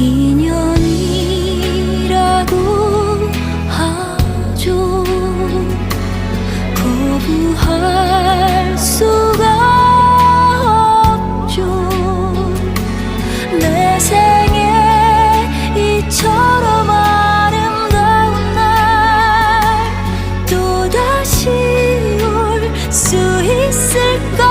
인연이라고 하죠. 거부할 수가 없죠. 내 생에 이처럼 아름다운 날 또다시 올 수 있을까?